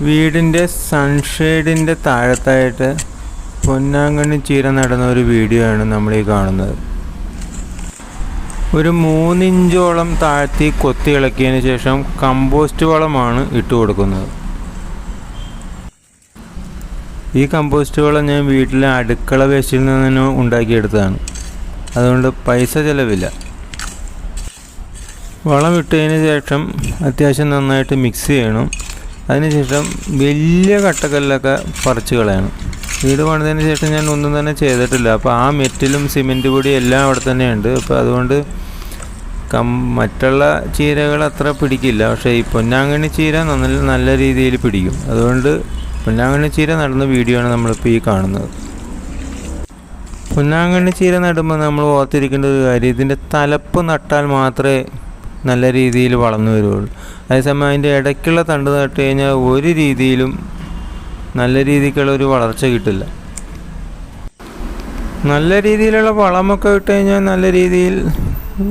വീടിന്റെ സൺഷെയ്ഡിന്റെ താഴത്തായിട്ട് പൊന്നാങ്കണ്ണി ചീര നടന്ന ഒരു വീഡിയോ ആണ് നമ്മൾ ഈ കാണുന്നത്. ഒരു മൂന്നിഞ്ചോളം താഴ്ത്തി കൊത്തി ഇളക്കിയതിന് ശേഷം കമ്പോസ്റ്റ് വളമാണ് ഇട്ട് കൊടുക്കുന്നത്. ഈ കമ്പോസ്റ്റ് വളം ഞാൻ വീട്ടിലെ അടുക്കള വേസ്റ്റിൽ നിന്ന് തന്നെ ഉണ്ടാക്കിയെടുത്തതാണ്. അതുകൊണ്ട് പൈസ ചിലവില്ല. വളം ഇട്ടതിന് ശേഷം അത്യാവശ്യം നന്നായിട്ട് മിക്സ് ചെയ്യണം. അതിനുശേഷം വലിയ കട്ടക്കല്ലൊക്കെ പറിച്ചു കളയാണ്. വീട് പണിതതിന് ശേഷം ഞാൻ ഒന്നും തന്നെ ചെയ്തിട്ടില്ല. അപ്പോൾ ആ മെറ്റിലും സിമെന്റ് പൊടിയും എല്ലാം അവിടെ തന്നെയുണ്ട്. അപ്പോൾ അതുകൊണ്ട് കം മറ്റുള്ള ചീരകൾ അത്ര പിടിക്കില്ല. പക്ഷേ ഈ പൊന്നാങ്കണ്ണി ചീര നല്ല നല്ല രീതിയിൽ പിടിക്കും. അതുകൊണ്ട് പൊന്നാങ്കണ്ണി ചീര നടുന്ന വീഡിയോ ആണ് നമ്മളിപ്പോൾ ഈ കാണുന്നത്. പൊന്നാങ്കണ്ണി ചീര നടുമ്പോൾ നമ്മൾ ഓർത്തിരിക്കേണ്ട ഒരു കാര്യം ഇതിന്റെ തലപ്പ് നട്ടാൽ മാത്രമേ നല്ല രീതിയിൽ വളർന്നു വരുള്ളൂ അതേസമയം അതിന്റെ ഇടയ്ക്കുള്ള തണ്ട് നട്ട് കഴിഞ്ഞാൽ ഒരു രീതിയിലും നല്ല രീതിക്കുള്ള ഒരു വളർച്ച കിട്ടില്ല. നല്ല രീതിയിലുള്ള വളമൊക്കെ ഇട്ട് കഴിഞ്ഞാൽ നല്ല രീതിയിൽ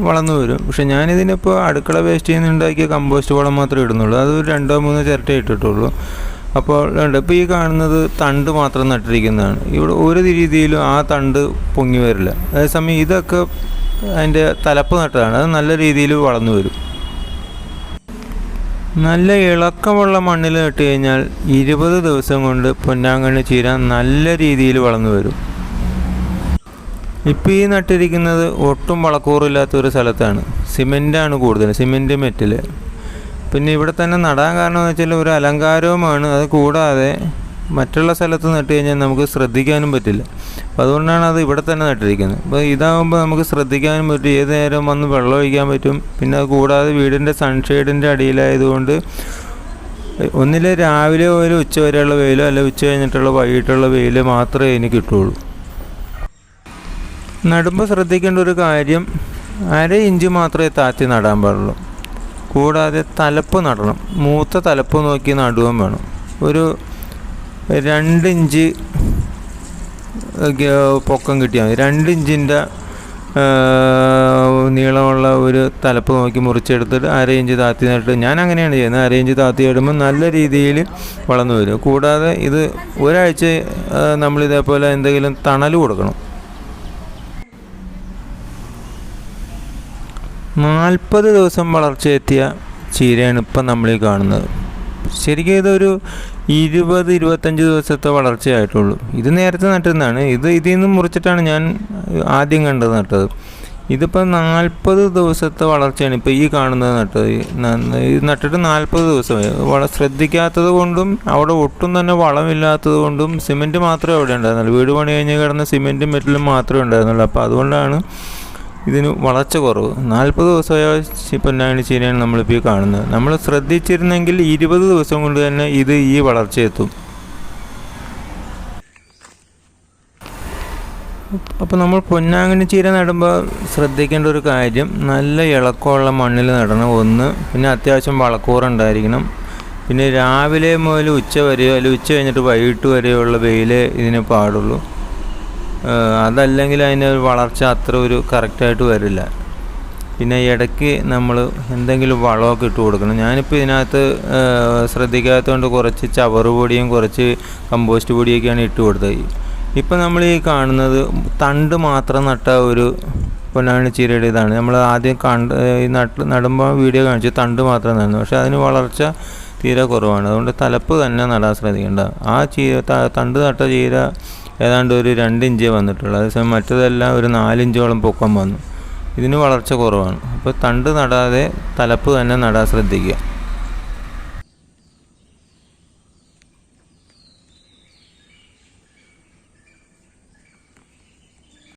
വളർന്നു വരും. പക്ഷെ ഞാനിതിനിപ്പോൾ അടുക്കള വേസ്റ്റ് നിന്ന് ഉണ്ടാക്കിയ കമ്പോസ്റ്റ് വളം മാത്രമേ ഇടുന്നുള്ളൂ. അത് രണ്ടോ മൂന്നോ ചിരട്ടേ ഇട്ടിട്ടുള്ളൂ. അപ്പോൾ ഇപ്പോൾ ഈ കാണുന്നത് തണ്ട് മാത്രം നട്ടിരിക്കുന്നതാണ്. ഇവിടെ ഒരു രീതിയിലും ആ തണ്ട് പൊങ്ങി വരില്ല. അതേസമയം ഇതൊക്കെ അതിന്റെ തലപ്പ് നട്ടതാണ്. അത് നല്ല രീതിയിൽ വളർന്നു വരും. നല്ല ഇളക്കമുള്ള മണ്ണിൽ നട്ട് കഴിഞ്ഞാൽ ഇരുപത് ദിവസം കൊണ്ട് പൊന്നാങ്കണ്ണി ചീര നല്ല രീതിയിൽ വളർന്നു വരും. ഇപ്പോൾ ഈ നട്ടിരിക്കുന്നത് ഒട്ടും വളക്കൂറില്ലാത്ത ഒരു സ്ഥലത്താണ്. സിമെന്റാണ് കൂടുതൽ സിമെന്റ് മെറ്റൽ പിന്നെ ഇവിടെ തന്നെ നടാൻ കാരണം എന്ന് വെച്ചാൽ ഒരു അലങ്കാരവുമാണ്. അത് കൂടാതെ മറ്റുള്ള സ്ഥലത്ത് നട്ട് കഴിഞ്ഞാൽ നമുക്ക് ശ്രദ്ധിക്കാനും പറ്റില്ല. അപ്പോൾ അതുകൊണ്ടാണ് അത് ഇവിടെ തന്നെ നട്ടിരിക്കുന്നത്. അപ്പോൾ ഇതാകുമ്പോൾ നമുക്ക് ശ്രദ്ധിക്കാനും പറ്റും. ഏത് നേരം വന്ന് വെള്ളം ഒഴിക്കാൻ പറ്റും. പിന്നെ കൂടാതെ വീടിന്റെ സൺഷെയ്ഡിന്റെ അടിയിലായതുകൊണ്ട് ഒന്നിലെ രാവിലെ ഒരു ഉച്ച വരെയുള്ള വെയിലോ അല്ല ഉച്ച കഴിഞ്ഞിട്ടുള്ള വൈകിട്ടുള്ള വെയിൽ മാത്രമേ എനിക്ക് കിട്ടുള്ളൂ. നടുമ്പോൾ ശ്രദ്ധിക്കേണ്ട ഒരു കാര്യം അര ഇഞ്ച് മാത്രമേ താത്തി നടാൻ പാടുള്ളൂ. കൂടാതെ തലപ്പ് നടണം. മൂത്ത തലപ്പ് നോക്കി നടുകയും വേണം. ഒരു രണ്ട് ഇഞ്ച് ഒക്കെ പൊക്കം കിട്ടിയാൽ മതി. രണ്ട് ഇഞ്ചിന്റെ നീളമുള്ള ഒരു തലപ്പ് നോക്കി മുറിച്ചെടുത്തിട്ട് അര ഇഞ്ച് താത്തി നട്ട് ഞാൻ അങ്ങനെയാണ് ചെയ്യുന്നത്. അര ഇഞ്ച് താത്തി ഇടുമ്പോൾ നല്ല രീതിയിൽ വളർന്നു വരും. കൂടാതെ ഇത് ഒരാഴ്ച നമ്മൾ ഇതേപോലെ എന്തെങ്കിലും തണൽ കൊടുക്കണം. നാൽപ്പത് ദിവസം വളർച്ചയെത്തിയ ചീരയാണ് ഇപ്പം നമ്മൾ കാണുന്നത്. ശരിക്കും ഇതൊരു ഇരുപത് ഇരുപത്തഞ്ച് ദിവസത്തെ വളർച്ചയായിട്ടുള്ളൂ. ഇത് നേരത്തെ നട്ടിരുന്നതാണ്. ഇത് ഇതിൽ നിന്ന് മുറിച്ചിട്ടാണ് ഞാൻ ആദ്യം കണ്ടത് നട്ടത്. ഇതിപ്പോൾ നാൽപ്പത് ദിവസത്തെ വളർച്ചയാണ് ഇപ്പോൾ ഈ കാണുന്നത് നട്ടത്. ഇത് നട്ടിട്ട് നാൽപ്പത് ദിവസമായി. വള ശ്രദ്ധിക്കാത്തത് കൊണ്ടും അവിടെ ഒട്ടും തന്നെ വളമില്ലാത്തത് കൊണ്ടും സിമെന്റ് മാത്രമേ അവിടെ ഉണ്ടായിരുന്നുള്ളൂ. വീട് പണി കഴിഞ്ഞ് കിടന്ന സിമെന്റും മെറ്റലും മാത്രമേ ഉണ്ടായിരുന്നുള്ളൂ. അപ്പോൾ അതുകൊണ്ടാണ് ഇതിന് വളർച്ച കുറവ്. നാൽപ്പത് ദിവസമായ പൊന്നാണി ചീരയാണ് നമ്മളിപ്പോൾ ഈ കാണുന്നത്. നമ്മൾ ശ്രദ്ധിച്ചിരുന്നെങ്കിൽ ഇരുപത് ദിവസം കൊണ്ട് തന്നെ ഇത് ഈ വളർച്ചയെത്തും. അപ്പോൾ നമ്മൾ പൊന്നാങ്കണ്ണി ചീര നടുമ്പോൾ ശ്രദ്ധിക്കേണ്ട ഒരു കാര്യം നല്ല ഇളക്കമുള്ള മണ്ണിൽ നടണം. ഒന്ന് പിന്നെ അത്യാവശ്യം വളക്കൂറുണ്ടായിരിക്കണം പിന്നെ രാവിലെ മുതൽ ഉച്ച വരെയോ അല്ലെങ്കിൽ ഉച്ച കഴിഞ്ഞിട്ട് വൈകിട്ട് വരെയോ ഉള്ള വെയിൽ ഇതിന് പാടുള്ളൂ. അതല്ലെങ്കിൽ അതിന് വളർച്ച അത്ര ഒരു കറക്റ്റായിട്ട് വരില്ല. പിന്നെ ഇടയ്ക്ക് നമ്മൾ എന്തെങ്കിലും വളമൊക്കെ ഇട്ട് കൊടുക്കണം. ഞാനിപ്പോൾ ഇതിനകത്ത് ശ്രദ്ധിക്കാത്തതുകൊണ്ട് കുറച്ച് ചവറ് പൊടിയും കുറച്ച് കമ്പോസ്റ്റ് പൊടിയൊക്കെയാണ് ഇട്ട് കൊടുത്തത്. ഇപ്പം നമ്മൾ ഈ കാണുന്നത് തണ്ട് മാത്രം നട്ട ഒരു പൊന്നാണി ചീരയുടെ ഇതാണ്. നമ്മൾ ആദ്യം കണ്ട് ഈ നട്ട് നടുമ്പോൾ വീഡിയോ കാണിച്ചു തണ്ട് മാത്രം നടന്നു. പക്ഷേ അതിന് വളർച്ച തീരെ കുറവാണ്. അതുകൊണ്ട് തലപ്പ് തന്നെ നടാൻ ശ്രദ്ധിക്കേണ്ട. ആ ചീര തണ്ട് നട്ട ചീര ഏതാണ്ട് ഒരു രണ്ട് ഇഞ്ചേ വന്നിട്ടുള്ളൂ. അതേസമയം മറ്റതെല്ലാം ഒരു നാലിഞ്ചോളം പൊക്കം വന്നു. ഇതിന് വളർച്ച കുറവാണ്. അപ്പോൾ തണ്ട് നടാതെ തലപ്പ് തന്നെ നടാൻ ശ്രദ്ധിക്കുക.